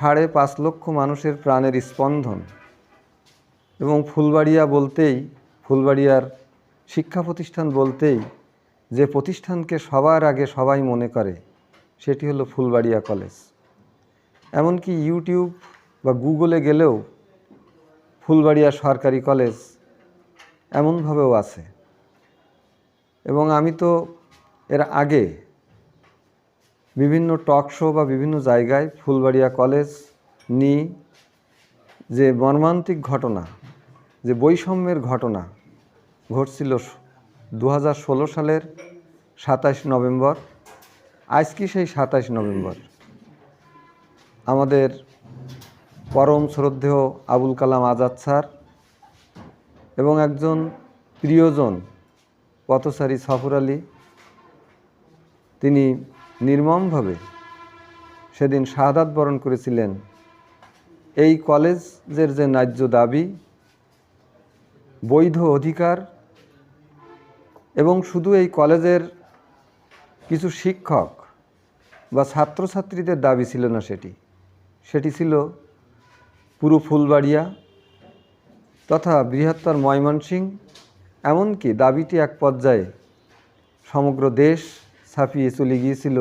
সাড়ে পাঁচ লক্ষ মানুষের প্রাণের স্পন্দন। এবং ফুলবাড়িয়া বলতেই, ফুলবাড়িয়ার শিক্ষা প্রতিষ্ঠান বলতেই যে প্রতিষ্ঠানকে সবার আগে সবাই মনে করে, সেটি হলো ফুলবাড়িয়া কলেজ। এমনকি ইউটিউব বা গুগলে গেলেও ফুলবাড়িয়া সরকারি কলেজ এমনভাবেও আছে। এবং আমি তো এর আগে বিভিন্ন টক শো বা বিভিন্ন জায়গায় ফুলবাড়িয়া কলেজ, নি, যে মর্মান্তিক ঘটনা, যে বৈষম্যের ঘটনা ঘটছিল দু হাজার ষোলো সালের সাতাশ নভেম্বর। আজ কি সেই সাতাশ নভেম্বর? আমাদের পরম শ্রদ্ধেয় আবুল কালাম আজাদ স্যার এবং একজন প্রিয়জন পথচারী সফর আলী, তিনি নির্মমভাবে সেদিন শাহাদাত বরণ করেছিলেন এই কলেজের যে ন্যায্য দাবি, বৈধ অধিকার এবং শুধু এই কলেজের কিছু শিক্ষক বা ছাত্রছাত্রীদের দাবি ছিল না সেটি। সেটি ছিল পুরো ফুলবাড়িয়া তথা বৃহত্তর ময়মনসিংহ, এমনকি দাবিটি এক পর্যায়ে সমগ্র দেশ ছাপিয়ে চলে গিয়েছিল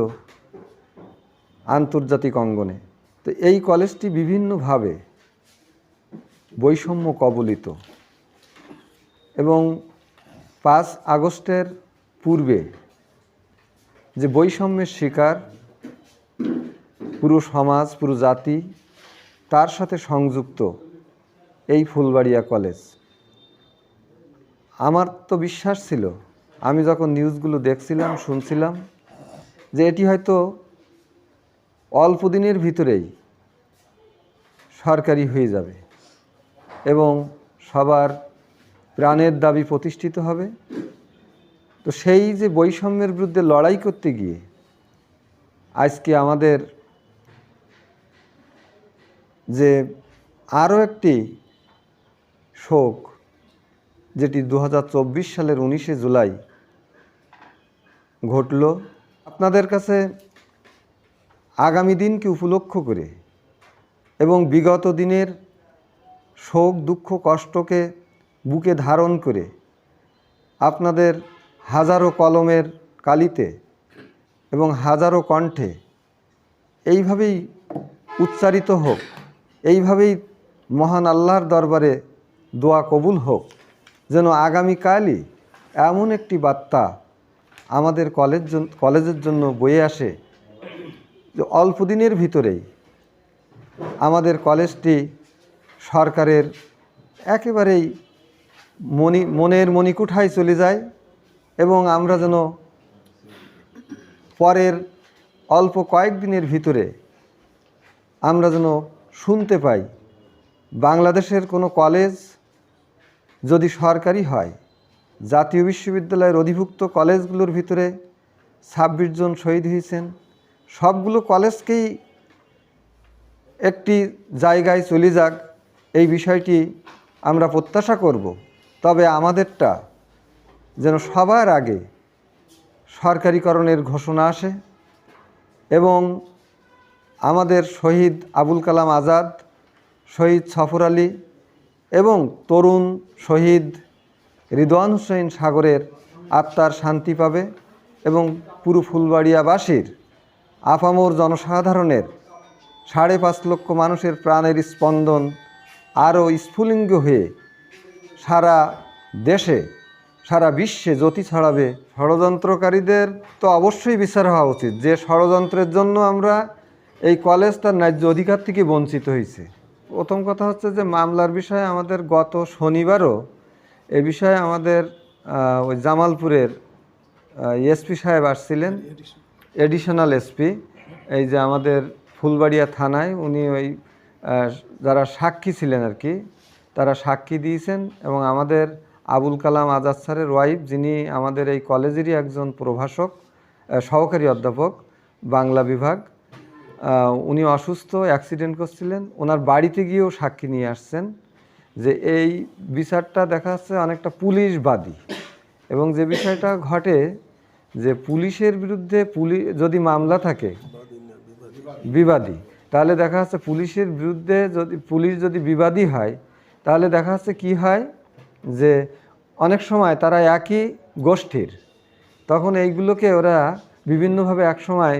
আন্তর্জাতিক অঙ্গনে। তো এই কলেজটি বিভিন্নভাবে বৈষম্য কবলিত এবং পাঁচ আগস্টের পূর্বে যে বৈষম্যের শিকার পুরো সমাজ, পুরো জাতি, তার সাথে সংযুক্ত এই ফুলবাড়িয়া কলেজ। আমার তো বিশ্বাস ছিল আমি যখন নিউজগুলো দেখছিলাম, শুনছিলাম যে এটি হয়তো অল্প দিনের ভিতরেই সরকারি হয়ে যাবে এবং সবার প্রাণের দাবি প্রতিষ্ঠিত হবে। তো সেই যে বৈষম্যের বিরুদ্ধে লড়াই করতে গিয়ে আজকে আমাদের যে আরও একটি শোক, যেটি দু হাজার চব্বিশ সালের উনিশে জুলাই ঘটল। আপনাদের কাছে আগামী দিনকে উপলক্ষ করে? এবং বিগত দিনের শোক, দুঃখ, কষ্টকে বুকে ধারণ করে আপনাদের হাজারো কলমের কালিতে এবং হাজারো কণ্ঠে এইভাবেই উচ্চারিত হোক, এইভাবেই মহান আল্লাহর দরবারে দোয়া কবুল হোক, যেন আগামীকালই এমন একটি বার্তা আমাদের কলেজ কলেজের জন্য বয়ে আসে যে অল্প দিনের ভিতরেই আমাদের কলেজটি সরকারের একেবারেই মনি, মনের মণিকুঠায় চলে যায় এবং আমরা যেন পরের অল্প কয়েকদিনের ভিতরে আমরা যেন শুনতে পাই বাংলাদেশের কোনো কলেজ যদি সরকারি হয় জাতীয় বিশ্ববিদ্যালয়ের অধিভুক্ত কলেজগুলোর ভিতরে ছাব্বিশ জন শহীদ হয়েছেন। সবগুলো কলেজকেই একটি জায়গায় চলে যাক, এই বিষয়টি আমরা প্রত্যাশা করব। তবে আমাদেরটা যেন সবার আগে সরকারিকরণের ঘোষণা আসে এবং আমাদের শহীদ আবুল কালাম আজাদ, শহীদ সফর আলী এবং তরুণ শহীদ রিদওয়ান হুসেন সাগরের আত্মার শান্তি পাবে এবং পুরো ফুলবাড়িয়াবাসীর আপামোর জনসাধারণের সাড়ে পাঁচ লক্ষ মানুষের প্রাণের স্পন্দন আরও স্ফুলিঙ্গ হয়ে সারা দেশে, সারা বিশ্বে জ্যোতি ছড়াবে। ষড়যন্ত্রকারীদের তো অবশ্যই বিচার হওয়া উচিত। যে ষড়যন্ত্রের জন্য আমরা এই কলেজ তার ন্যায্য অধিকার থেকে বঞ্চিত হয়েছে। প্রথম কথা হচ্ছে যে মামলার বিষয়ে আমাদের গত শনিবারও এ বিষয়ে আমাদের ওই জামালপুরের এসপি সাহেব আসছিলেন এডিশনাল এসপি এই যে আমাদের ফুলবাড়িয়া থানায় উনি ওই যারা সাক্ষী ছিলেন আর কি, তারা সাক্ষী দিয়েছেন এবং আমাদের আবুল কালাম আজাদ স্যারের ওয়াইফ যিনি আমাদের এই কলেজেরই একজন প্রভাষক সহকারী অধ্যাপক, বাংলা বিভাগ উনি অসুস্থ অ্যাক্সিডেন্ট করছিলেন, ওনার বাড়িতে গিয়েও সাক্ষী নিয়ে আসছেন। যে এই বিচারটা দেখা যাচ্ছে অনেকটা পুলিশবাদী। এবং যে বিষয়টা ঘটে যে পুলিশের বিরুদ্ধে পুলি, যদি মামলা থাকে, বিবাদী, তাহলে দেখা যাচ্ছে পুলিশের বিরুদ্ধে যদি, পুলিশ যদি বিবাদী হয়, তাহলে দেখা যাচ্ছে কি হয়? যে অনেক সময় তারা একই গোষ্ঠীর, তখন এইগুলোকে ওরা বিভিন্নভাবে একসময়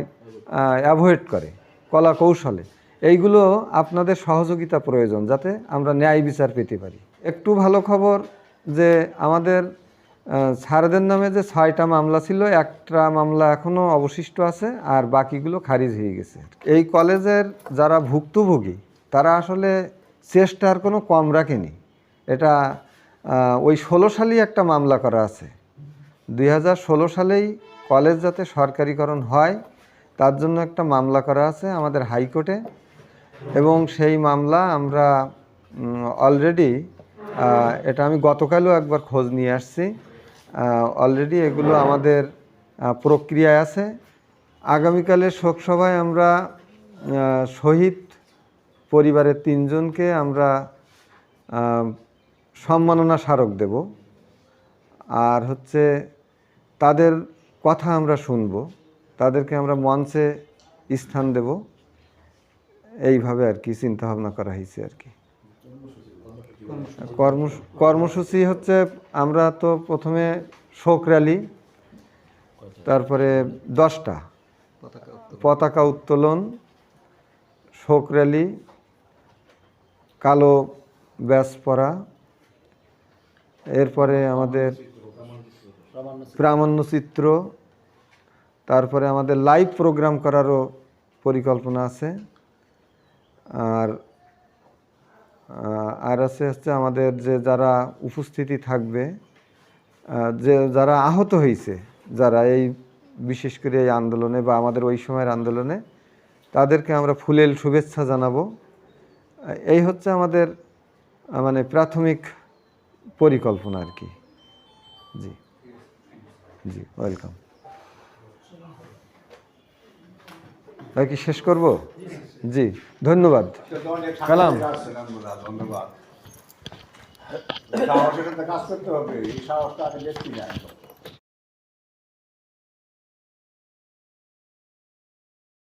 অ্যাভয়েড করে কলা কৌশলে এইগুলো আপনাদের সহযোগিতা প্রয়োজন যাতে আমরা ন্যায় বিচার পেতে পারি। একটু ভালো খবর যে আমাদের স্যারদের নামে যে ছয়টা মামলা ছিল, একটা মামলা এখনও অবশিষ্ট আছে আর বাকিগুলো খারিজ হয়ে গেছে। এই কলেজের যারা ভুক্তভোগী, তারা আসলে চেষ্টার কোনো কম রাখেনি। এটা ওই ষোলো সালেই একটা মামলা করা আছে। দুই ষোলো সালেই কলেজ যাতে সরকারিকরণ হয়, তার জন্য একটা মামলা করা আছে আমাদের হাইকোর্টে। এবং সেই মামলা আমরা অলরেডি এটা আমি গতকালও একবার খোঁজ নিয়ে আসছি। অলরেডি এগুলো আমাদের প্রক্রিয়ায় আছে। আগামীকালের শোকসভায় আমরা শহীদ পরিবারের তিনজনকে আমরা সম্মাননা স্মারক দেব। আর হচ্ছে, তাদের কথা আমরা শুনব। তাদেরকে আমরা মঞ্চে স্থান দেব। এইভাবে আর কি চিন্তা ভাবনা করা হয়েছে আর কি। কর্ম কর্মসূচি হচ্ছে আমরা তো প্রথমে শোক র্যালি, তারপরে দশটা। পতাকা উত্তোলন, শোক র্যালি, কালো ব্যাস পরা, এরপরে আমাদের প্রামাণ্যচিত্র তারপরে আমাদের লাইভ প্রোগ্রাম করারও পরিকল্পনা আছে। আর আর আছে হচ্ছে আমাদের যে যারা উপস্থিতি থাকবে যে যারা আহত হয়েছে যারা এই বিশেষ করে এই আন্দোলনে বা আমাদের ওই সময়ের আন্দোলনে, তাদেরকে আমরা ফুলেল শুভেচ্ছা জানাব। এই হচ্ছে আমাদের মানে প্রাথমিক পরিকল্পনা আর কি। জি। জি, ওয়েলকাম। কি শেষ করব? জি ধন্যবাদ কালাম। ধন্যবাদ করতে হবে এই সাহসটা আমি দেখছি না।